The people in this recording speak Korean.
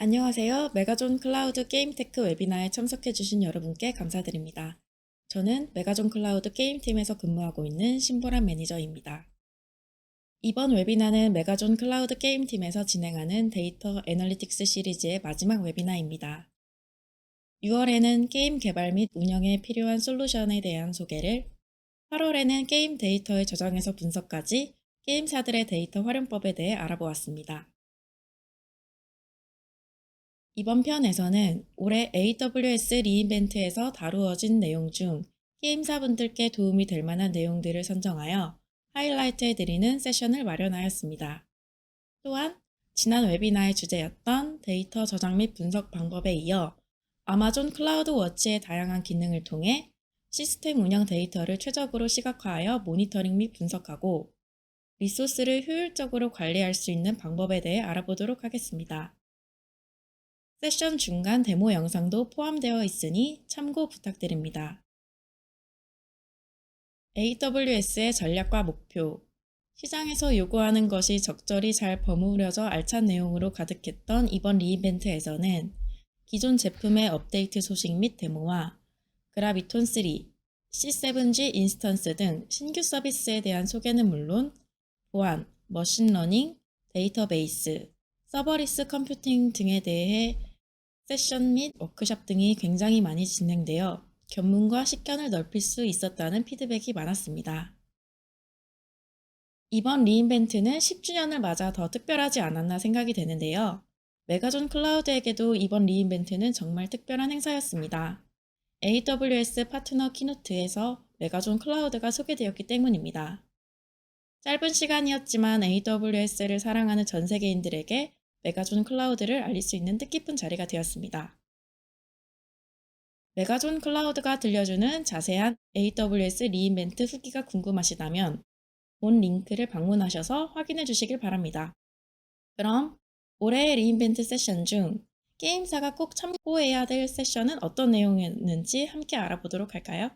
안녕하세요. 메가존 클라우드 게임테크 웨비나에 참석해주신 여러분께 감사드립니다. 저는 메가존 클라우드 게임팀에서 근무하고 있는 신보란 매니저입니다. 이번 웨비나는 메가존 클라우드 게임팀에서 진행하는 데이터 애널리틱스 시리즈의 마지막 웨비나입니다. 6월에는 게임 개발 및 운영에 필요한 솔루션에 대한 소개를, 8월에는 게임 데이터의 저장에서 분석까지 게임사들의 데이터 활용법에 대해 알아보았습니다. 이번 편에서는 올해 AWS 리인벤트에서 다루어진 내용 중 게임사분들께 도움이 될 만한 내용들을 선정하여 하이라이트해드리는 세션을 마련하였습니다. 또한 지난 웨비나의 주제였던 데이터 저장 및 분석 방법에 이어 아마존 클라우드 워치의 다양한 기능을 통해 시스템 운영 데이터를 최적으로 시각화하여 모니터링 및 분석하고 리소스를 효율적으로 관리할 수 있는 방법에 대해 알아보도록 하겠습니다. 세션 중간 데모 영상도 포함되어 있으니 참고 부탁드립니다. AWS의 전략과 목표 시장에서 요구하는 것이 적절히 잘 버무려져 알찬 내용으로 가득했던 이번 리이벤트에서는 기존 제품의 업데이트 소식 및 데모와 그라비톤 3, C7G 인스턴스 등 신규 서비스에 대한 소개는 물론 보안, 머신러닝, 데이터베이스, 서버리스 컴퓨팅 등에 대해 세션 및 워크샵 등이 굉장히 많이 진행되어 견문과 식견을 넓힐 수 있었다는 피드백이 많았습니다. 이번 리인벤트는 10주년을 맞아 더 특별하지 않았나 생각이 되는데요. 메가존 클라우드에게도 이번 리인벤트는 정말 특별한 행사였습니다. AWS 파트너 키노트에서 메가존 클라우드가 소개되었기 때문입니다. 짧은 시간이었지만 AWS를 사랑하는 전 세계인들에게 메가존 클라우드를 알릴 수 있는 뜻깊은 자리가 되었습니다. 메가존 클라우드가 들려주는 자세한 AWS 리인벤트 후기가 궁금하시다면 본 링크를 방문하셔서 확인해 주시길 바랍니다. 그럼 올해의 리인벤트 세션 중 게임사가 꼭 참고해야 될 세션은 어떤 내용이었는지 함께 알아보도록 할까요?